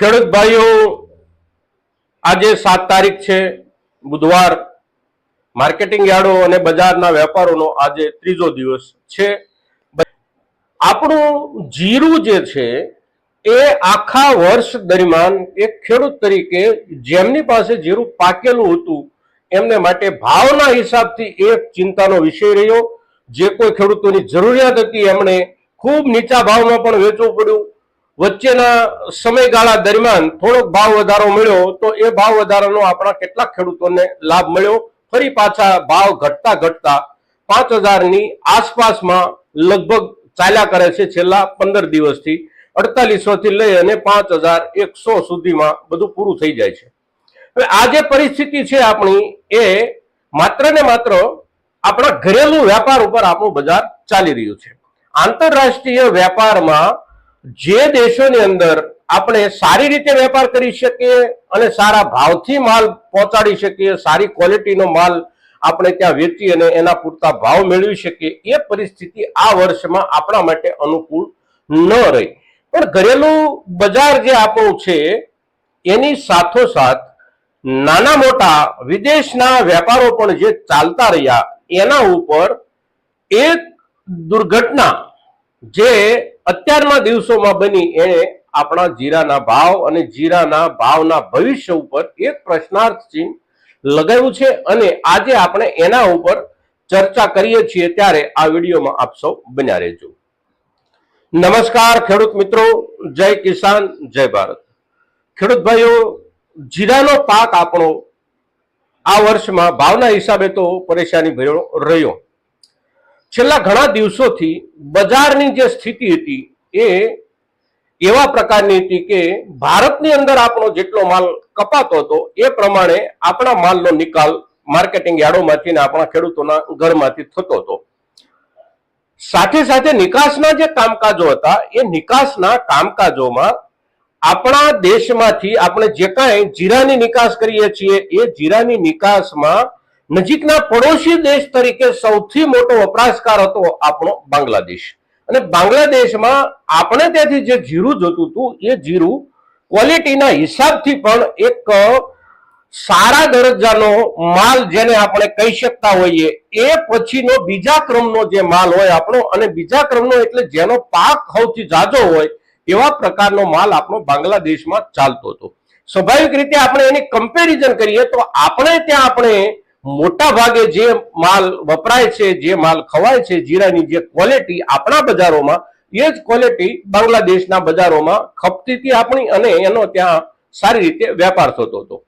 ખેડૂત ભાઈઓ આજે સાત તારીખ છે, બુધવાર માર્કેટિંગ યાર્ડો અને બજારના વેપારોનો આજે ત્રીજો દિવસ છે. આપણું જીરું જે છે, એ આખા વર્ષ દરમિયાન એક ખેડૂત તરીકે જેમની પાસે જીરું પાકેલું હતું, એમને માટે ભાવના હિસાબથી એક ચિંતાનો વિષય રહ્યો. જે કોઈ ખેડૂતોની જરૂરિયાત હતી, એમણે ખૂબ નીચા ભાવમાં પણ વેચવું પડ્યું. વચ્ચેના સમયગાળા દરમિયાન થોડોક ભાવ વધારો મળ્યો, તો એ ભાવ વધારાનો આપણા કેટલાક ખેડૂતોને લાભ મળ્યો. ફરી પાછા ભાવ ઘટતા ઘટતા પાંચ હજારની આસપાસમાં લગભગ ચાલ્યા કરે છે છેલ્લા પંદર દિવસથી. અડતાલીસો થી લઈ અને પાંચ હજાર એકસો સુધીમાં બધું પૂરું થઈ જાય છે. હવે આ જે પરિસ્થિતિ છે આપણી, એ માત્ર ને માત્ર આપણા ઘરેલું વેપાર ઉપર આપણું બજાર ચાલી રહ્યું છે. આંતરરાષ્ટ્રીય વેપારમાં જે દેશોની અંદર આપણે સારી રીતે વેપાર કરી શકીએ અને સારા ભાવથી માલ પહોંચાડી શકીએ, સારી ક્વોલિટીનો માલ આપણે ત્યાં વેચી અને એના પૂરતા ભાવ મેળવી શકીએ, એ પરિસ્થિતિ આ વર્ષમાં આપણા માટે અનુકૂળ ન રહી. પણ ઘરેલું બજાર જે આપણું છે, એની સાથોસાથ નાના મોટા વિદેશના વેપારો પણ જે ચાલતા રહ્યા, એના ઉપર એક દુર્ઘટના જે અત્યારના દિવસોમાં બની એણે આપણા જીરાના ભાવ અને જીરાના ભાવના ભવિષ્ય ઉપર એક પ્રશ્નાર્થ ચિહ્ન લગાવ્યું છે અને આજે આપણે એના ઉપર ચર્ચા કરીએ છીએ ત્યારે આ વિડીયોમાં આપ સૌ બન્યા રહેજો. નમસ્કાર ખેડૂત મિત્રો, જય કિસાન, જય ભારત. ખેડૂત ભાઈઓ, જીરાનો પાક આપણો આ વર્ષમાં ભાવના હિસાબે તો પરેશાની ભર્યો રહ્યો. છેલ્લા ઘણા દિવસોથી બજારની જે સ્થિતિ હતી એ એવા પ્રકારની હતી કે ભારતની અંદર આપણો જેટલો માલ કપાતો હતો એ પ્રમાણે આપણા માલનો નિકાલ માર્કેટિંગ યાર્ડોમાંથી ને આપણા ખેડૂતોના ઘરમાંથી થતો હતો. સાથે સાથે નિકાસના જે કામકાજો હતા, એ નિકાસના કામકાજોમાં આપણા દેશમાંથી આપણે જે કાંઈ જીરાની નિકાસ કરીએ છીએ, એ જીરાની નિકાસમાં નજીકના પડોશી દેશ તરીકે સૌથી મોટો વપરાશકાર હતો આપણો બાંગ્લાદેશ. અને બાંગ્લાદેશમાં આપણે ત્યાંથી જે જીરું જોતું હતું, એ જીરું ક્વોલિટીના હિસાબથી પણ એક સારા દરજ્જાનો માલ જેને આપણે કહી શકતા હોઈએ, એ પછીનો બીજા ક્રમનો જે માલ હોય આપણો, અને બીજા ક્રમનો એટલે જેનો પાક સૌથી જાજો હોય, એવા પ્રકારનો માલ આપણો બાંગ્લાદેશમાં ચાલતો હતો. સ્વાભાવિક રીતે આપણે એની કમ્પેરિઝન કરીએ તો આપણે ત્યાં આપણે મોટા ભાગે જે માલ વપરાય છે, જે માલ ખવાય છે, જીરાની જે ક્વોલિટી આપણા બજારોમાં, એ જ ક્વોલિટી બાંગ્લાદેશના બજારોમાં ખપતી હતી આપણી અને એનો ત્યાં સારી રીતે વેપાર થતો હતો.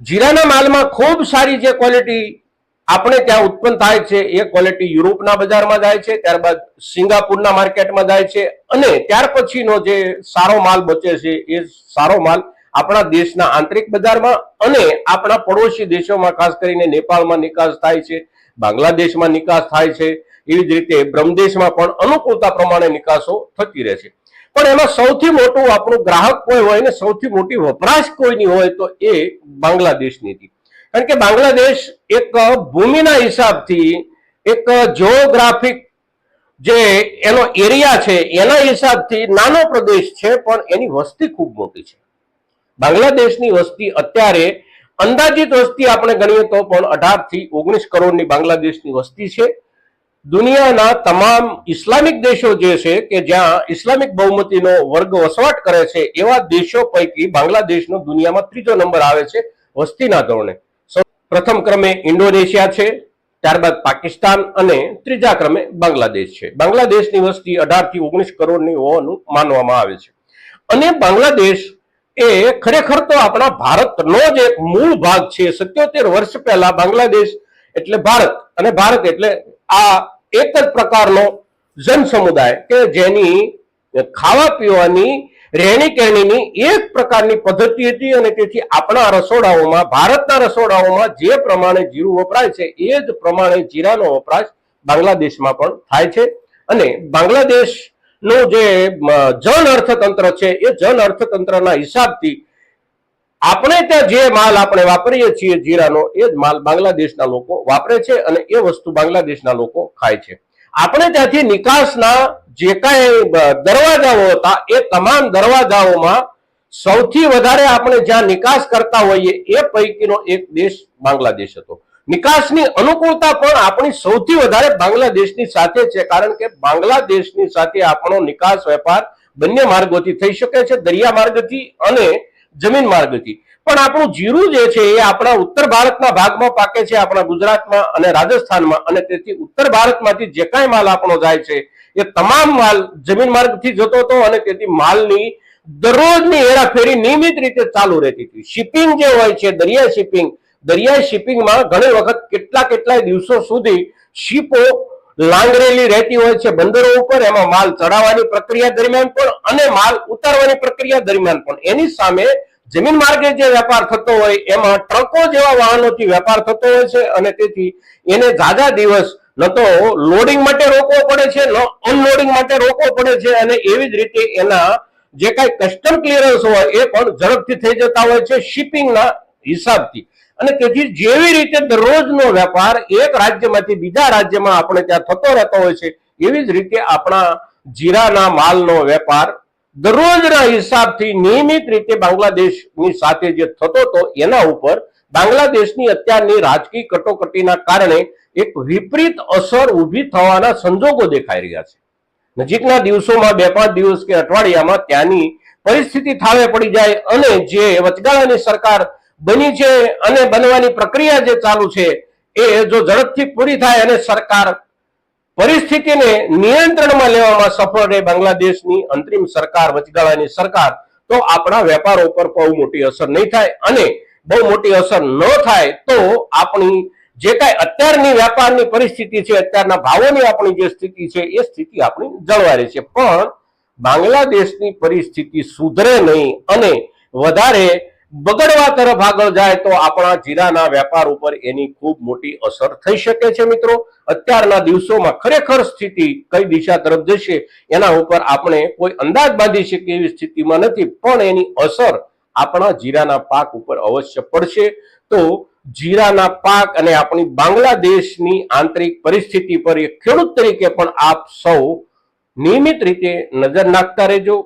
જીરાના માલમાં ખૂબ સારી જે ક્વોલિટી આપણે ત્યાં ઉત્પન્ન થાય છે, એ ક્વોલિટી યુરોપના બજારમાં જાય છે, ત્યારબાદ સિંગાપુરના માર્કેટમાં જાય છે અને ત્યાર પછીનો જે સારો માલ બચે છે, એ સારો માલ આપણા દેશના આંતરિક બજારમાં અને આપણા પડોશી દેશોમાં, ખાસ કરીને નેપાળમાં નિકાસ થાય છે, બાંગ્લાદેશમાં નિકાસ થાય છે, એવી જ રીતે બ્રહ્મદેશમાં પણ અનુકૂળતા પ્રમાણે નિકાસો થતી રહે છે. પણ એમાં સૌથી મોટું આપણું ગ્રાહક કોઈ હોય ને સૌથી મોટી વપરાશ કોઈની હોય તો એ બાંગ્લાદેશની હતી. કારણ કે બાંગ્લાદેશ એક ભૂમિના હિસાબથી એક જિયોગ્રાફિક જે એનો એરિયા છે, એના હિસાબથી નાનો પ્રદેશ છે, પણ એની વસ્તી ખૂબ મોટી છે. બાંગ્લાદેશની વસ્તી અત્યારે અંદાજિત વસ્તી આપણે ગણીએ તો પણ અઢારથી ઓગણીસ કરોડની બાંગ્લાદેશની વસ્તી છે. દુનિયાના તમામ ઇસ્લામિક દેશો જે છે કે જ્યાં ઇસ્લામિક બહુમતીનો વર્ગ વસવાટ કરે છે, એવા દેશો પૈકી બાંગ્લાદેશનો દુનિયામાં ત્રીજો નંબર આવે છે વસ્તીના ધોરણે. પ્રથમ ક્રમે ઇન્ડોનેશિયા છે, ત્યારબાદ પાકિસ્તાન અને ત્રીજા ક્રમે બાંગ્લાદેશ છે. બાંગ્લાદેશની વસ્તી અઢારથી ઓગણીસ કરોડની હોવાનું માનવામાં આવે છે. અને બાંગ્લાદેશ એ ખરેખર તો આપણા ભારતનો જ એક મૂળ ભાગ છે. સત્યોતેર વર્ષ પહેલા બાંગ્લાદેશ એટલે ભારત અને ભારત એટલે આ એક જ પ્રકારનો જન સમુદાય કે જેની ખાવા પીવાની, રહેણી કહેણીની એક પ્રકારની પદ્ધતિ હતી અને તેથી આપણા રસોડાઓમાં, ભારતના રસોડાઓમાં જે પ્રમાણે જીરું વપરાય છે, એ જ પ્રમાણે જીરાનો વપરાશ બાંગ્લાદેશમાં પણ થાય છે. અને બાંગ્લાદેશનું જે જન અર્થતંત્ર છે, એ જન અર્થતંત્રના હિસાબથી આપણે ત્યાં જે માલ આપણે વાપરીએ છીએ જીરાનો, એ જ માલ બાંગ્લાદેશના લોકો વાપરે છે અને એ વસ્તુ બાંગ્લાદેશના લોકો ખાય છે. આપણે ત્યાંથી નિકાસના જે કાંઈ દરવાજાઓ હતા, એ તમામ દરવાજાઓમાં સૌથી વધારે આપણે જ્યાં નિકાસ કરતા હોઈએ, એ પૈકીનો એક દેશ બાંગ્લાદેશ હતો. નિકાસની અનુકૂળતા પણ આપણી સૌથી વધારે બાંગ્લાદેશની સાથે છે, કારણ કે બાંગ્લાદેશની સાથે આપણો નિકાસ વેપાર બંને માર્ગોથી થઈ શકે છે, દરિયા માર્ગથી અને જમીન માર્ગથી. પણ આપણું જીરું જે છે એ આપણા ઉત્તર ભારતના ભાગમાં પાકે છે, આપણા ગુજરાતમાં અને રાજસ્થાનમાં, અને તેથી ઉત્તર ભારતમાંથી જે કાંઈ માલ આપણો જાય છે, એ તમામ માલ જમીન માર્ગથી જતો હતો અને તેથી માલની દરરોજની હેરાફેરી નિયમિત રીતે ચાલુ રહેતી હતી. શિપિંગ જે હોય છે, દરિયા શિપિંગ દરિયાઈ શિપિંગમાં ઘણી વખત કેટલા કેટલાય દિવસો સુધી શિપો લાંગરેલી રહેતી હોય છે બંદરો ઉપર, એમાં માલ ચડાવવાની પ્રક્રિયા દરમિયાન પણ અને માલ ઉતારવાની પ્રક્રિયા દરમિયાન પણ. એની સામે જમીન માર્ગે જે વેપાર થતો હોય, એમાં ટ્રકો જેવા વાહનોથી વેપાર થતો હોય છે અને તેથી એને જાજા દિવસ ન તો લોડિંગ માટે રોકવો પડે છે, ન અનલોડિંગ માટે રોકવો પડે છે અને એવી જ રીતે એના જે કાંઈ કસ્ટમ ક્લિયરન્સ હોય એ પણ ઝડપથી થઈ જતા હોય છે શિપિંગના હિસાબથી. અને તેથી જેવી રીતે દરરોજનો વેપાર એક રાજ્યમાંથી બીજા રાજ્યમાં આપણે ત્યાં થતો રહેતો હોય છે, એવી જ રીતે આપણા જીરાના માલનો વેપાર દરરોજના હિસાબથી નિયમિત રીતે બાંગ્લાદેશની સાથે જે થતો હતો, એના ઉપર બાંગ્લાદેશની અત્યારની રાજકીય કટોકટીના કારણે એક વિપરીત અસર ઊભી થવાના સંજોગો દેખાઈ રહ્યા છે. નજીકના દિવસોમાં બે પાંચ દિવસ કે અઠવાડિયામાં ત્યાંની પરિસ્થિતિ થાળે પડી જાય અને જે વચગાળાની સરકાર બની છે અને બનવાની પ્રક્રિયા જે ચાલુ છે એ જો ઝડપથી પૂરી થાય અને સરકાર પરિસ્થિતિને નિયંત્રણમાં લેવામાં સફળ રહે બાંગ્લાદેશની અંતરિમ સરકાર, વચગાળાની સરકાર, તો આપણા વેપારો પર બહુ મોટી અસર નહીં થાય અને બહુ મોટી અસર ન થાય તો આપણી જે કાંઈ અત્યારની વેપારની પરિસ્થિતિ છે, અત્યારના ભાવોની આપણી જે સ્થિતિ છે, એ સ્થિતિ આપણી જળવાઈ રહી છે. પણ બાંગ્લાદેશની પરિસ્થિતિ સુધરે નહીં અને વધારે બગડવા તરફ આગળ જાય તો આપણા જીરાના વેપાર ઉપર એની ખૂબ મોટી અસર થઈ શકે છે મિત્રો. અત્યારના દિવસોમાં ખરેખર સ્થિતિ કઈ દિશા તરફ જશે એના ઉપર આપણે કોઈ અંદાજ બાંધી શકીએ એવી સ્થિતિમાં નથી, પણ એની અસર આપણા જીરાના પાક ઉપર અવશ્ય પડશે. તો જીરાના પાક અને આપણી બાંગ્લાદેશની આંતરિક પરિસ્થિતિ પર એક ખેડૂત તરીકે પણ આપ સૌ નિયમિત રીતે નજર નાખતા રહેજો.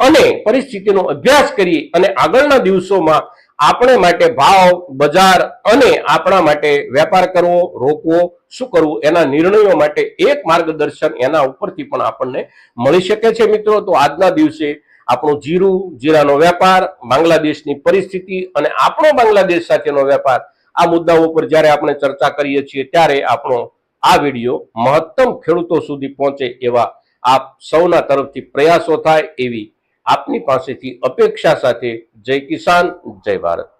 અને પરિસ્થિતિનો અભ્યાસ કરી અને આગળના દિવસોમાં આપણે માટે ભાવ, બજાર અને આપણા માટે વેપાર કરવો, રોકવો, શું કરવું એના નિર્ણયો માટે એક માર્ગદર્શન એના ઉપરથી પણ આપણને મળી શકે છે મિત્રો. તો આજના દિવસે આપણું જીરું, જીરાનો વેપાર, બાંગ્લાદેશની પરિસ્થિતિ અને આપણો બાંગ્લાદેશ સાથેનો વેપાર, આ મુદ્દાઓ ઉપર જ્યારે આપણે ચર્ચા કરીએ છીએ ત્યારે આપણો આ વીડિયો મહત્તમ ખેડૂતો સુધી પહોંચે એવા આપ સૌના તરફથી પ્રયાસો થાય એવી આપની પાસેથી અપેક્ષા સાથે જય કિસાન જય ભારત.